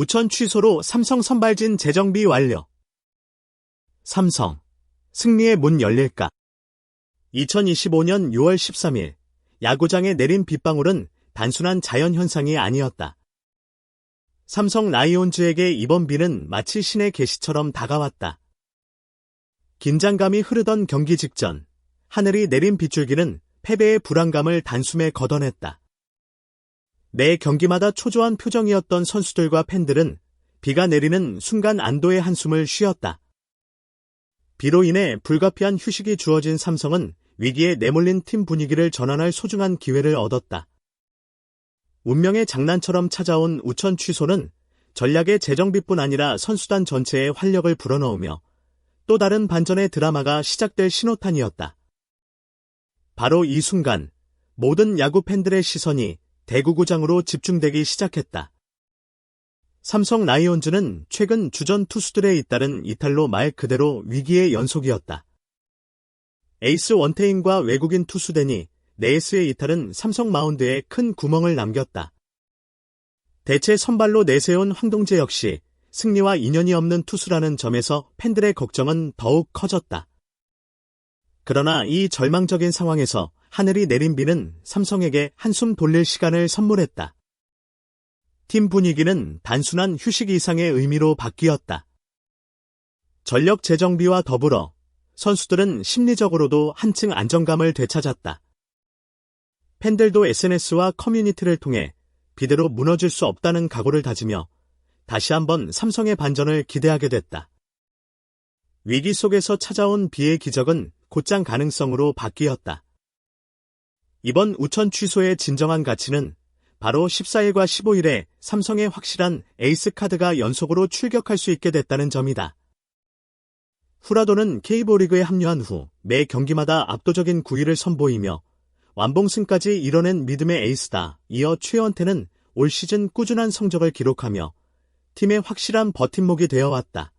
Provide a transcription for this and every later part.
우천 취소로 삼성 선발진 재정비 완료. 삼성. 승리의 문 열릴까? 2025년 6월 13일, 야구장에 내린 빗방울은 단순한 자연현상이 아니었다. 삼성 라이온즈에게 이번 비는 마치 신의 계시처럼 다가왔다. 긴장감이 흐르던 경기 직전, 하늘이 내린 빗줄기는 패배의 불안감을 단숨에 걷어냈다. 매 경기마다 초조한 표정이었던 선수들과 팬들은 비가 내리는 순간 안도의 한숨을 쉬었다. 비로 인해 불가피한 휴식이 주어진 삼성은 위기에 내몰린 팀 분위기를 전환할 소중한 기회를 얻었다. 운명의 장난처럼 찾아온 우천 취소는 전략의 재정비뿐 아니라 선수단 전체에 활력을 불어넣으며 또 다른 반전의 드라마가 시작될 신호탄이었다. 바로 이 순간 모든 야구 팬들의 시선이 대구구장으로 집중되기 시작했다. 삼성 라이온즈는 최근 주전 투수들에 잇따른 이탈로 말 그대로 위기의 연속이었다. 에이스 원태인과 외국인 투수 데니 네이스의 이탈은 삼성 마운드에 큰 구멍을 남겼다. 대체 선발로 내세운 황동재 역시 승리와 인연이 없는 투수라는 점에서 팬들의 걱정은 더욱 커졌다. 그러나 이 절망적인 상황에서 하늘이 내린 비는 삼성에게 한숨 돌릴 시간을 선물했다. 팀 분위기는 단순한 휴식 이상의 의미로 바뀌었다. 전력 재정비와 더불어 선수들은 심리적으로도 한층 안정감을 되찾았다. 팬들도 SNS와 커뮤니티를 통해 비대로 무너질 수 없다는 각오를 다지며 다시 한번 삼성의 반전을 기대하게 됐다. 위기 속에서 찾아온 비의 기적은 곧장 가능성으로 바뀌었다. 이번 우천 취소의 진정한 가치는 바로 14일과 15일에 삼성의 확실한 에이스 카드가 연속으로 출격할 수 있게 됐다는 점이다. 후라도는 K보리그에 합류한 후 매 경기마다 압도적인 9위를 선보이며 완봉승까지 이뤄낸 믿음의 에이스다. 이어 최원태는 올 시즌 꾸준한 성적을 기록하며 팀의 확실한 버팀목이 되어 왔다.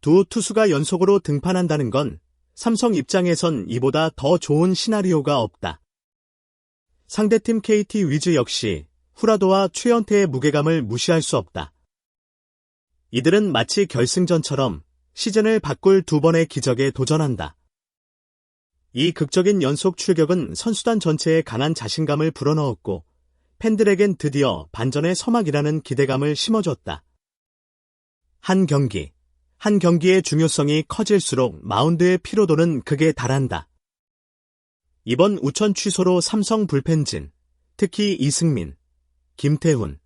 두 투수가 연속으로 등판한다는 건 삼성 입장에선 이보다 더 좋은 시나리오가 없다. 상대팀 KT 위즈 역시 후라도와 최연태의 무게감을 무시할 수 없다. 이들은 마치 결승전처럼 시즌을 바꿀 두 번의 기적에 도전한다. 이 극적인 연속 출격은 선수단 전체에 강한 자신감을 불어넣었고 팬들에겐 드디어 반전의 서막이라는 기대감을 심어줬다. 한 경기, 한 경기의 중요성이 커질수록 마운드의 피로도는 극에 달한다. 이번 우천 취소로 삼성 불펜진, 특히 이승민, 김태훈,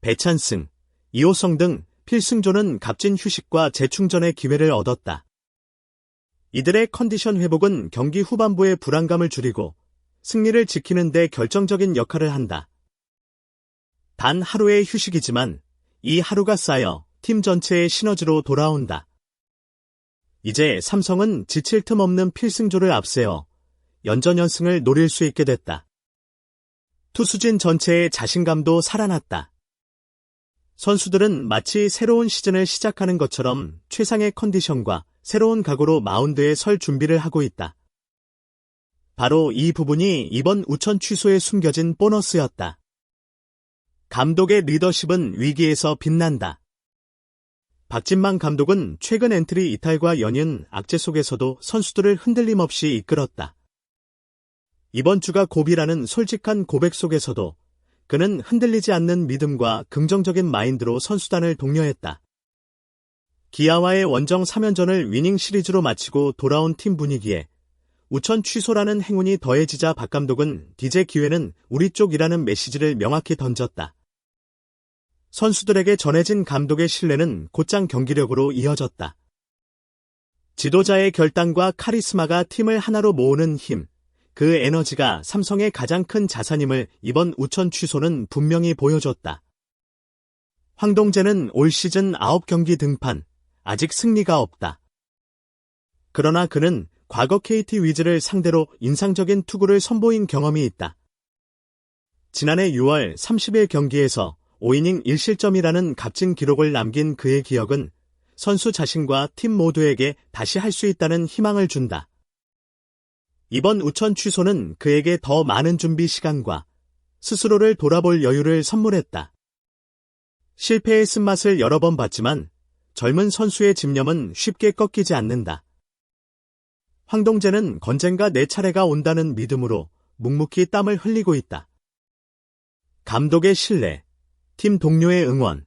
배찬승, 이호성 등 필승조는 값진 휴식과 재충전의 기회를 얻었다. 이들의 컨디션 회복은 경기 후반부의 불안감을 줄이고 승리를 지키는 데 결정적인 역할을 한다. 단 하루의 휴식이지만 이 하루가 쌓여 팀 전체의 시너지로 돌아온다. 이제 삼성은 지칠 틈 없는 필승조를 앞세워 연전 연승을 노릴 수 있게 됐다. 투수진 전체의 자신감도 살아났다. 선수들은 마치 새로운 시즌을 시작하는 것처럼 최상의 컨디션과 새로운 각오로 마운드에 설 준비를 하고 있다. 바로 이 부분이 이번 우천 취소에 숨겨진 보너스였다. 감독의 리더십은 위기에서 빛난다. 박진만 감독은 최근 엔트리 이탈과 연인 악재 속에서도 선수들을 흔들림 없이 이끌었다. 이번 주가 고비라는 솔직한 고백 속에서도 그는 흔들리지 않는 믿음과 긍정적인 마인드로 선수단을 독려했다. 기아와의 원정 3연전을 위닝 시리즈로 마치고 돌아온 팀 분위기에 우천 취소라는 행운이 더해지자 박 감독은 디제 기회는 우리 쪽이라는 메시지를 명확히 던졌다. 선수들에게 전해진 감독의 신뢰는 곧장 경기력으로 이어졌다. 지도자의 결단과 카리스마가 팀을 하나로 모으는 힘, 그 에너지가 삼성의 가장 큰 자산임을 이번 우천 취소는 분명히 보여줬다. 황동재는 올 시즌 9경기 등판, 아직 승리가 없다. 그러나 그는 과거 KT 위즈를 상대로 인상적인 투구를 선보인 경험이 있다. 지난해 6월 30일 경기에서 5이닝 1실점이라는 값진 기록을 남긴 그의 기억은 선수 자신과 팀 모두에게 다시 할 수 있다는 희망을 준다. 이번 우천 취소는 그에게 더 많은 준비 시간과 스스로를 돌아볼 여유를 선물했다. 실패의 쓴맛을 여러 번 봤지만 젊은 선수의 집념은 쉽게 꺾이지 않는다. 황동재는 건쟁과 내 차례가 온다는 믿음으로 묵묵히 땀을 흘리고 있다. 감독의 신뢰, 팀 동료의 응원,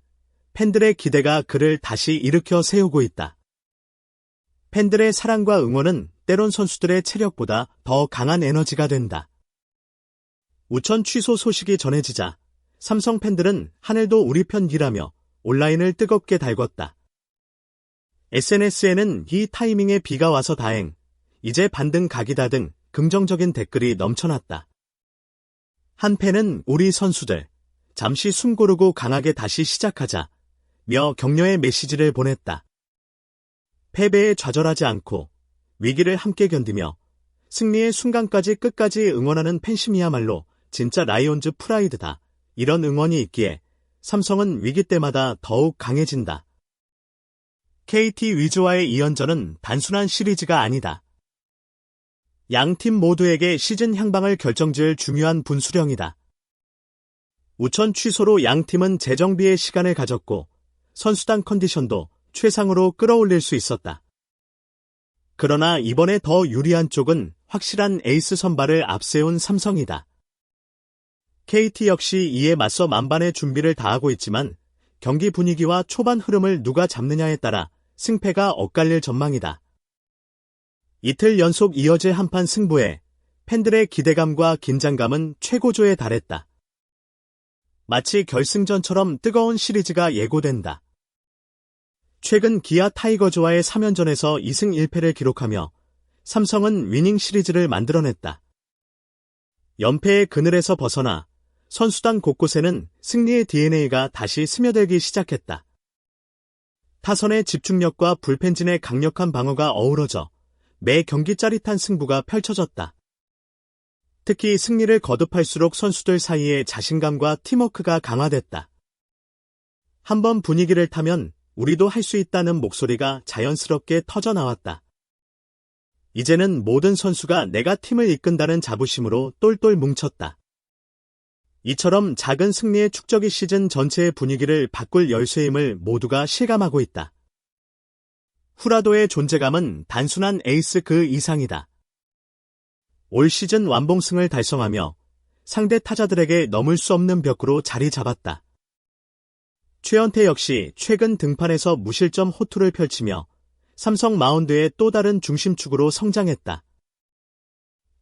팬들의 기대가 그를 다시 일으켜 세우고 있다. 팬들의 사랑과 응원은 때론 선수들의 체력보다 더 강한 에너지가 된다. 우천 취소 소식이 전해지자 삼성 팬들은 하늘도 우리 편이라며 온라인을 뜨겁게 달궜다. SNS에는 이 타이밍에 비가 와서 다행, 이제 반등 각이다 등 긍정적인 댓글이 넘쳐났다. 한 팬은 우리 선수들, 잠시 숨 고르고 강하게 다시 시작하자, 며 격려의 메시지를 보냈다. 패배에 좌절하지 않고 위기를 함께 견디며 승리의 순간까지 끝까지 응원하는 팬심이야말로 진짜 라이온즈 프라이드다. 이런 응원이 있기에 삼성은 위기 때마다 더욱 강해진다. KT 위즈와의 2연전은 단순한 시리즈가 아니다. 양 팀 모두에게 시즌 향방을 결정지을 중요한 분수령이다. 우천 취소로 양 팀은 재정비의 시간을 가졌고 선수단 컨디션도 최상으로 끌어올릴 수 있었다. 그러나 이번에 더 유리한 쪽은 확실한 에이스 선발을 앞세운 삼성이다. KT 역시 이에 맞서 만반의 준비를 다하고 있지만 경기 분위기와 초반 흐름을 누가 잡느냐에 따라 승패가 엇갈릴 전망이다. 이틀 연속 이어질 한판 승부에 팬들의 기대감과 긴장감은 최고조에 달했다. 마치 결승전처럼 뜨거운 시리즈가 예고된다. 최근 기아 타이거즈와의 3연전에서 2승 1패를 기록하며 삼성은 위닝 시리즈를 만들어냈다. 연패의 그늘에서 벗어나 선수단 곳곳에는 승리의 DNA가 다시 스며들기 시작했다. 타선의 집중력과 불펜진의 강력한 방어가 어우러져 매 경기 짜릿한 승부가 펼쳐졌다. 특히 승리를 거듭할수록 선수들 사이에 자신감과 팀워크가 강화됐다. 한번 분위기를 타면 우리도 할 수 있다는 목소리가 자연스럽게 터져 나왔다. 이제는 모든 선수가 내가 팀을 이끈다는 자부심으로 똘똘 뭉쳤다. 이처럼 작은 승리의 축적이 시즌 전체의 분위기를 바꿀 열쇠임을 모두가 실감하고 있다. 후라도의 존재감은 단순한 에이스 그 이상이다. 올 시즌 완봉승을 달성하며 상대 타자들에게 넘을 수 없는 벽으로 자리 잡았다. 최연태 역시 최근 등판에서 무실점 호투를 펼치며 삼성 마운드의 또 다른 중심축으로 성장했다.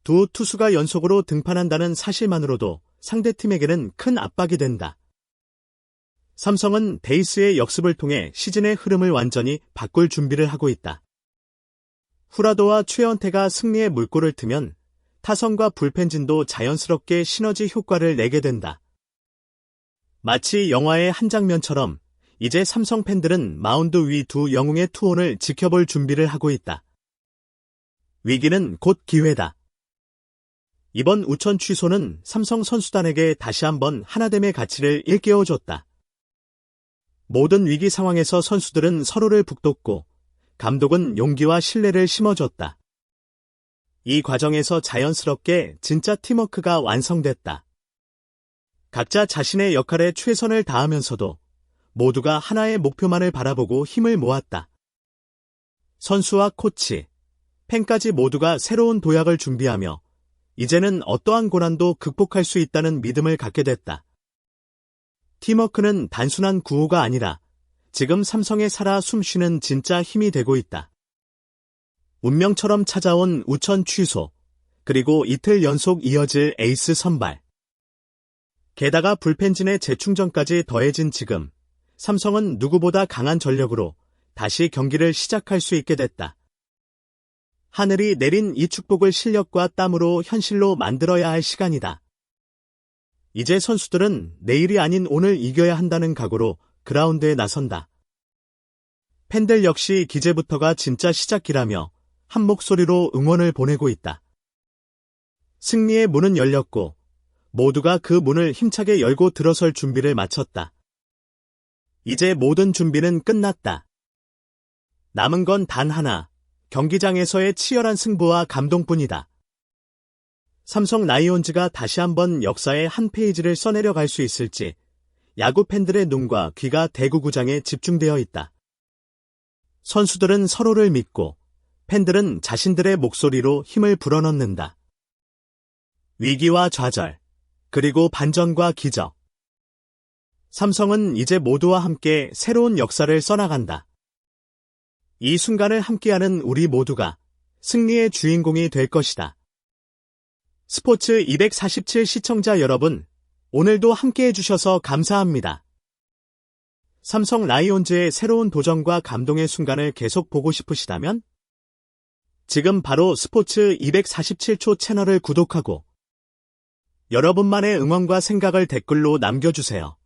두 투수가 연속으로 등판한다는 사실만으로도 상대 팀에게는 큰 압박이 된다. 삼성은 데이스의 역습을 통해 시즌의 흐름을 완전히 바꿀 준비를 하고 있다. 후라도와 최연태가 승리의 물꼬를 트면 타선과 불펜진도 자연스럽게 시너지 효과를 내게 된다. 마치 영화의 한 장면처럼 이제 삼성 팬들은 마운드 위 두 영웅의 투혼을 지켜볼 준비를 하고 있다. 위기는 곧 기회다. 이번 우천 취소는 삼성 선수단에게 다시 한번 하나됨의 가치를 일깨워줬다. 모든 위기 상황에서 선수들은 서로를 북돋고 감독은 용기와 신뢰를 심어줬다. 이 과정에서 자연스럽게 진짜 팀워크가 완성됐다. 각자 자신의 역할에 최선을 다하면서도 모두가 하나의 목표만을 바라보고 힘을 모았다. 선수와 코치, 팬까지 모두가 새로운 도약을 준비하며 이제는 어떠한 고난도 극복할 수 있다는 믿음을 갖게 됐다. 팀워크는 단순한 구호가 아니라 지금 삼성에 살아 숨쉬는 진짜 힘이 되고 있다. 운명처럼 찾아온 우천 취소, 그리고 이틀 연속 이어질 에이스 선발. 게다가 불펜진의 재충전까지 더해진 지금 삼성은 누구보다 강한 전력으로 다시 경기를 시작할 수 있게 됐다. 하늘이 내린 이 축복을 실력과 땀으로 현실로 만들어야 할 시간이다. 이제 선수들은 내일이 아닌 오늘 이겨야 한다는 각오로 그라운드에 나선다. 팬들 역시 기재부터가 진짜 시작이라며 한 목소리로 응원을 보내고 있다. 승리의 문은 열렸고 모두가 그 문을 힘차게 열고 들어설 준비를 마쳤다. 이제 모든 준비는 끝났다. 남은 건 단 하나, 경기장에서의 치열한 승부와 감동뿐이다. 삼성 라이온즈가 다시 한번 역사의 한 페이지를 써내려 갈 수 있을지 야구 팬들의 눈과 귀가 대구구장에 집중되어 있다. 선수들은 서로를 믿고 팬들은 자신들의 목소리로 힘을 불어넣는다. 위기와 좌절, 그리고 반전과 기적. 삼성은 이제 모두와 함께 새로운 역사를 써나간다. 이 순간을 함께하는 우리 모두가 승리의 주인공이 될 것이다. 스포츠 247 시청자 여러분, 오늘도 함께 해 주셔서 감사합니다. 삼성 라이온즈의 새로운 도전과 감동의 순간을 계속 보고 싶으시다면 지금 바로 스포츠 247초 채널을 구독하고 여러분만의 응원과 생각을 댓글로 남겨주세요.